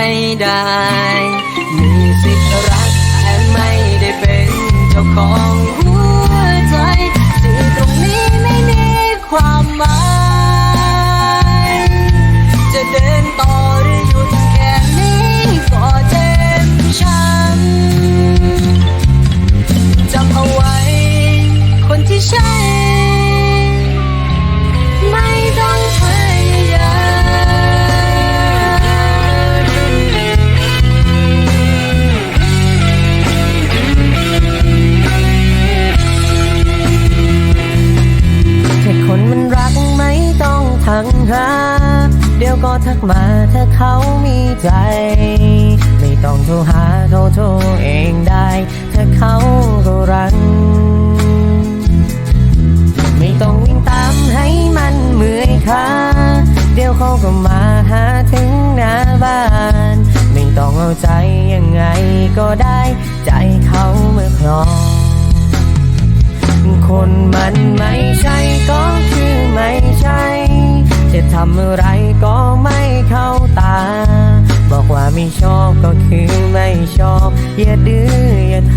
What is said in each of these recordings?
ไม่ได้ มีสิทธิ์รักแต่ไม่ได้เป็นเจ้าของหัว ไม่ชอบก็คือไม่ชอบ อย่าดื้ออย่าท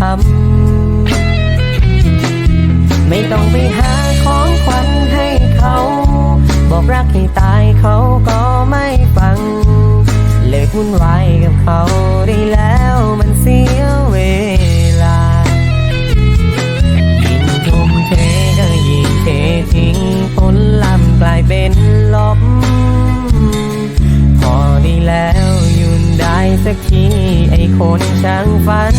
ำ ไม่ต้องไปหาของขวัญให้เขา บอกรักให้ตายเขาก็ไม่ฟัง เลิกวุ่นวายกับเขาได้แล้วมันเสียเวลายิ่งทุ่มเทก็ยิ่งเททิ้งผลลัพธ์กลายเป็นลบพอดีแล้ว สักทีไอ้คนช่างฝัน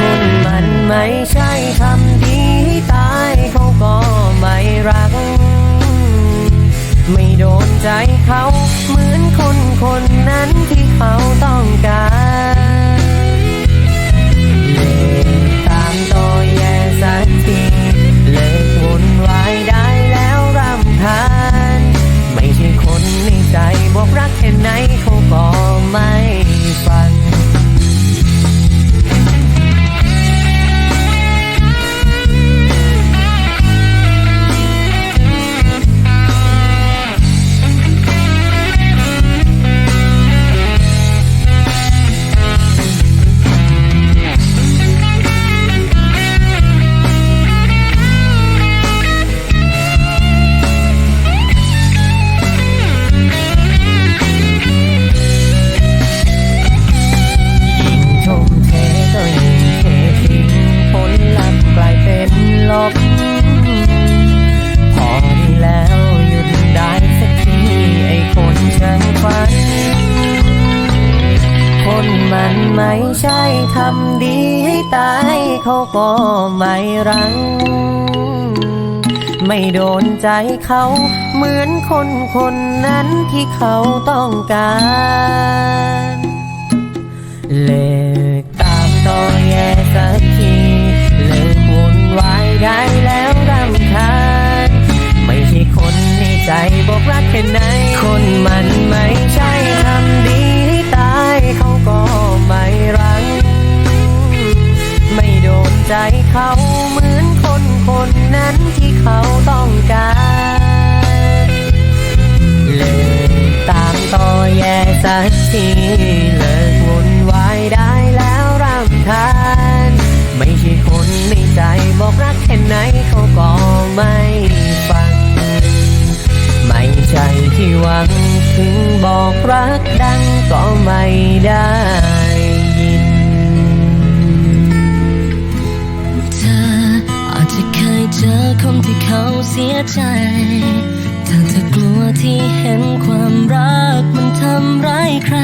คนมันไม่ใช่ทำดีให้ตายเขาก็ไม่รัก ไม่โดนใจเขาเหมือนคนคนนั้นที่เขาต้องการ ตายเขาก็ไม่รัง ไม่โดนใจเขา เหมือนคนคนนั้นที่เขาต้องการเลิกตามต่อแย่สักทีเลิกวุ่นวายได้แล้วรำคาญไม่ใช่คนในใจบอกรักแค่ไหนคนมันไม่ใช่ ใจเขาเหมือนคนคนนั้นที่เขาต้องการเลิกตามต่อแย่สักทีเลิกวนวายได้แล้วรำคาญไม่ใช่คนในใจบอกรักแค่ไหนเขาก็ไม่ฟัง ไม่ใช่ที่หวังถึงบอกรักดังก็ไม่ได้ เจอคนที่เขาเสียใจแต่เธอกลัวที่เห็นความรักมันทำร้ายใคร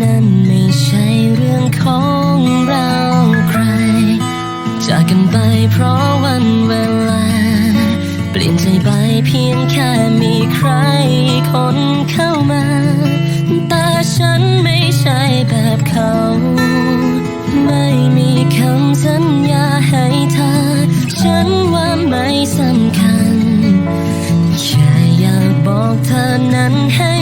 นั่นไม่ใช่เรื่องของเราใคร จากกันไปเพราะวันเวลา เปลี่ยนใจไปเพียงแค่มีใครคนเข้ามา แต่ฉันไม่ใช่แบบเขา ไม่มีคำสัญญาให้เธอ ฉันว่าไม่สำคัญแค่อยากบอกเธอนั้นให้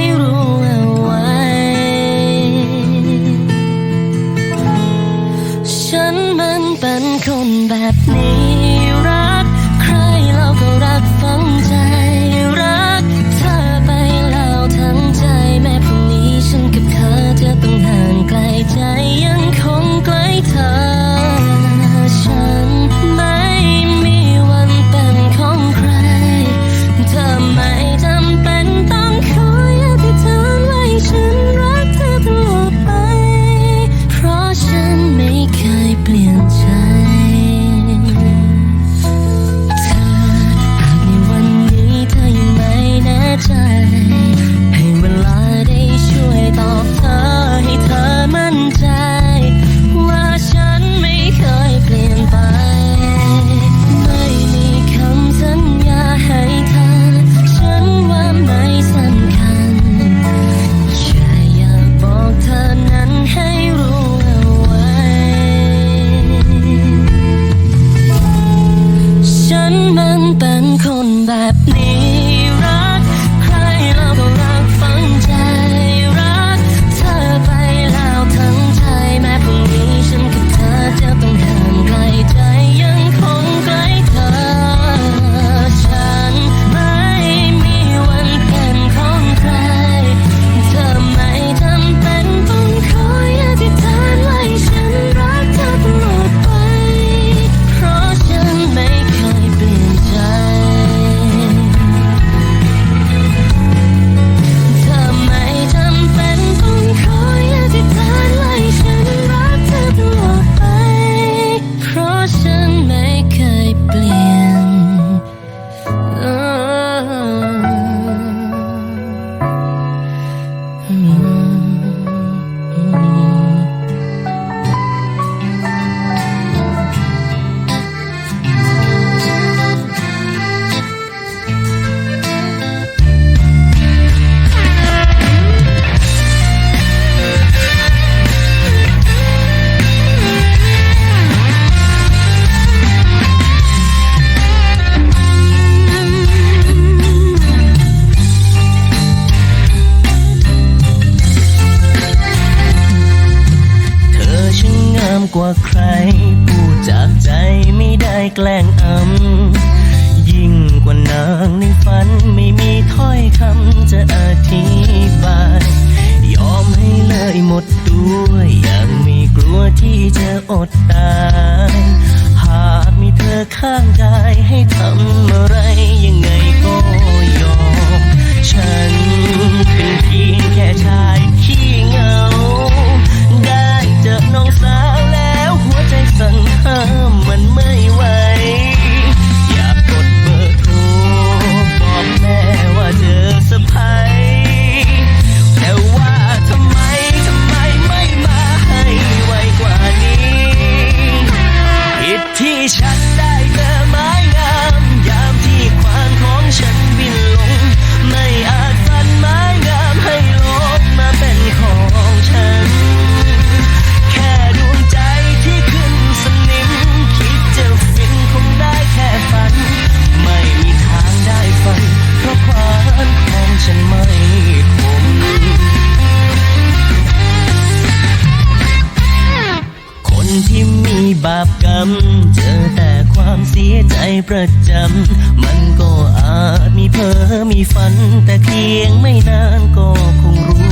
ประจำ มันก็อาจมีเพ้อมีฝัน แต่เพียงไม่นานก็คงรู้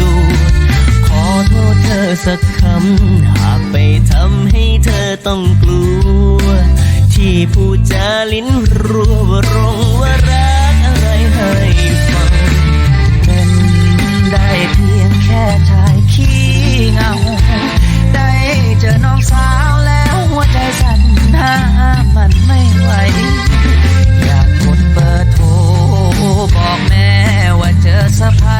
ตัวขอโทษเธอสักคำ หากไปทำให้เธอต้องกลัว ที่พูดจาลิ้นรัววรงว่ารักอะไรให้ฟังเป็นได้เพียงแค่ชายขี้เงา ได้เจอน้องสาวแล้วหัวใจสั่นห้ามมันไม่ surprise.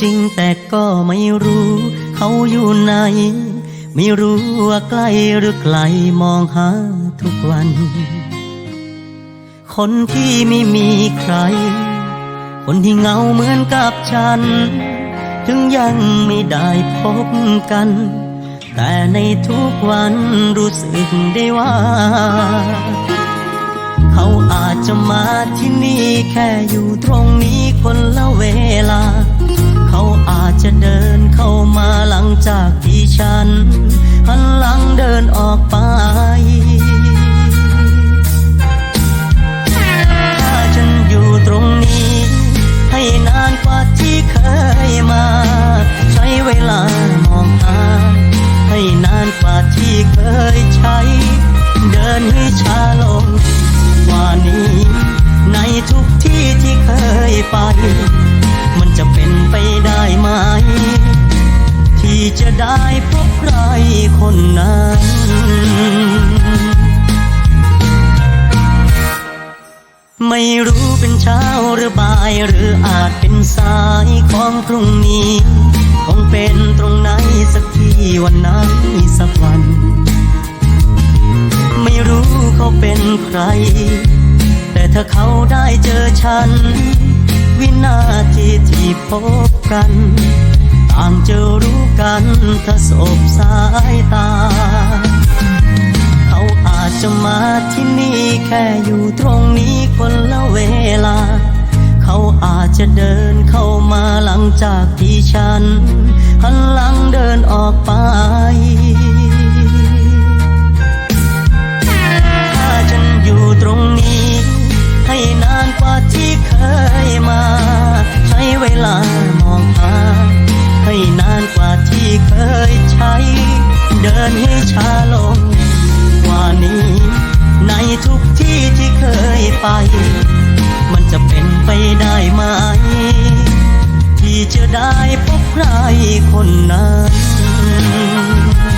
จริงแต่ก็ไม่รู้ เขาอยู่ไหน ไม่รู้ว่าใกล้หรือไกลมองหาทุกวัน คนที่ไม่มีใคร คนที่เงาเหมือนกับฉัน ถึงยังไม่ได้พบกัน แต่ในทุกวันรู้สึกได้ว่า เขาอาจจะมาที่นี่แค่อยู่ตรงนี้คนละเวลา เขาอาจจะเดินเข้ามาหลังจากที่ฉัน หันหลังเดินออกไปถ้าฉันอยู่ตรงนี้ ให้นานกว่าที่เคยมา ใช้เวลามองหาให้นานกว่าที่เคยใช้ เดินให้ช้าลงกว่านี้ ในทุกที่ที่เคยไป จะเป็นไปได้ไหม ที่จะได้พบใครคนนั้น ไม่รู้เป็นเช้าหรือบ่ายหรืออาจเป็นสายของพรุ่งนี้ คงเป็นตรงไหนสักที่วันนั้นสักวัน ไม่รู้เขาเป็นใคร แต่ถ้าเขาได้เจอฉัน วินาทีที่พบกัน ต่างจะรู้กันถ้าสบสายตา เขาอาจจะมาที่นี่แค่อยู่ตรงนี้คนละเวลา เขาอาจจะเดินเข้ามาหลังจากที่ฉัน หันหลังเดินออกไปถ้าฉันอยู่ตรงนี้ให้ กว่าที่เคยมาใช้เวลามองหาให้นานกว่าที่เคยใช้ เดินให้ช้าลงกว่านี้ ในทุกที่ที่เคยไป มันจะเป็นไปได้ไหม ที่จะได้พบใครคนนั้น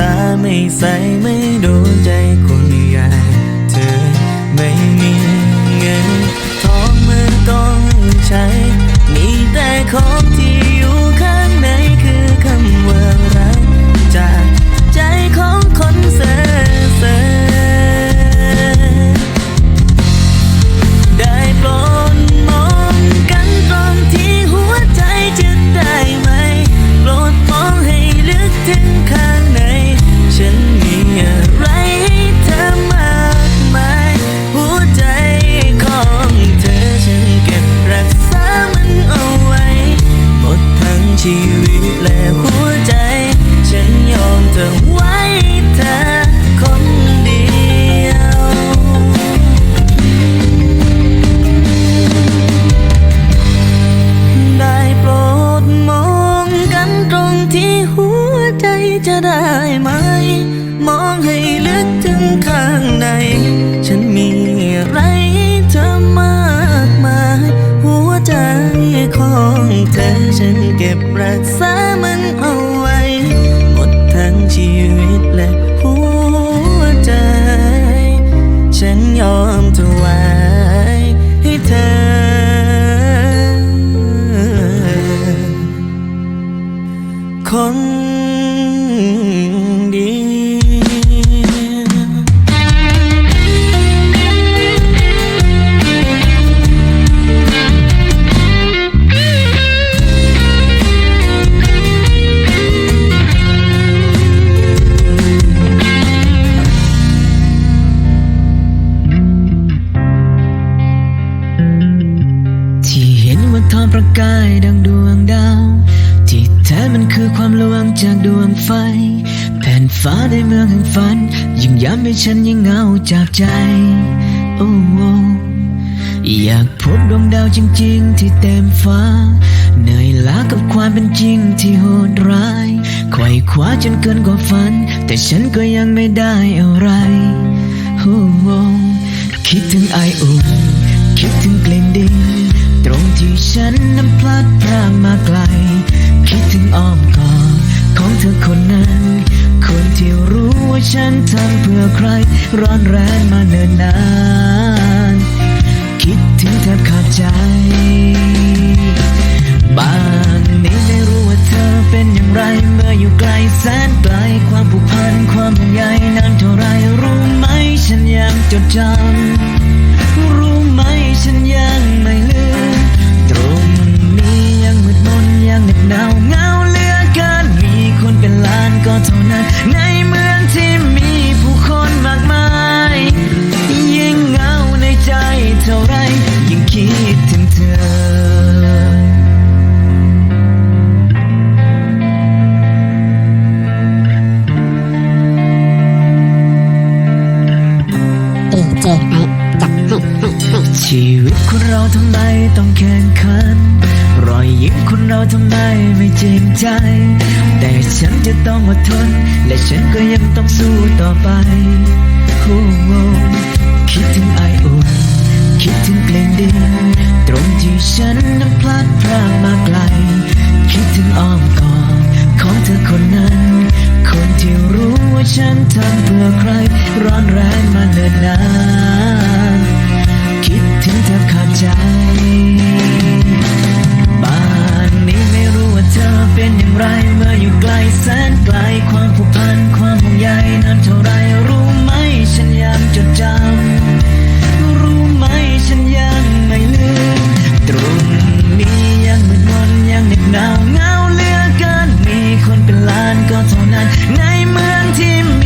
ตาไม่ใสไม่ to you. ฉันยิ่งเหงาจากใจโอ้อยากพบดวงดาวจริง ๆ ที่เต็มฟ้า เหนื่อยล้ากับความเป็นจริงที่โหดร้ายไขว่คว้าจนเกินกว่าฝัน แต่ฉันก็ยังไม่ได้อะไรโอ้คิดถึงไออุ่นคิดถึงกลิ่นดินตรงที่ฉันนั้นพลัดพรากมาไกล คิดถึงอ้อมกอดของเธอคนนั้น ฉันทำเพื่อใคร ร้อนแรงมาเนิ่นนาน คิดถึงแทบขาดใจบางนี้ไม่รู้ว่าเธอเป็นอย่างไร เมื่ออยู่ไกลแสนไกล ความผูกพันความห่วงใยนานเท่าไรรู้ไหมฉันยังจดจำ รู้ไหมฉันยังไม่ลืม ตรงนี้ยังมืดมนยังเหน็บหนาวเงาเหลือเกินมีคนเป็นล้านก็เท่านั้น เราทำไมไม่จริงใจ แต่ฉันจะต้องอดทน และฉันก็ยังต้องสู้ต่อไปโอ้โหคิดถึงไออุ่นคิดถึงกลิ่นดินตรงที่ฉันนั้นพลัดพรากมาไกล คิดถึงอ้อมกอดของเธอคนนั้น คนที่รู้ว่าฉันทำเพื่อใคร ร้อนแรงมาเนิ่นนานคิดถึงแทบขาดใจ ธอเป็นอย่างไรเมื่ออยู่ไกลแสนไกลความผูกพันความห่วงใยนานเท่าไรรู้ไหมฉันยังจดจำรู้ไหมฉันยังไม่ลืมตรงนี้ยังมืดมนยังเหน็บหนาวเหงาเหลือเกินมีคนเป็นล้านก็เท่านั้นในเมืองที่มี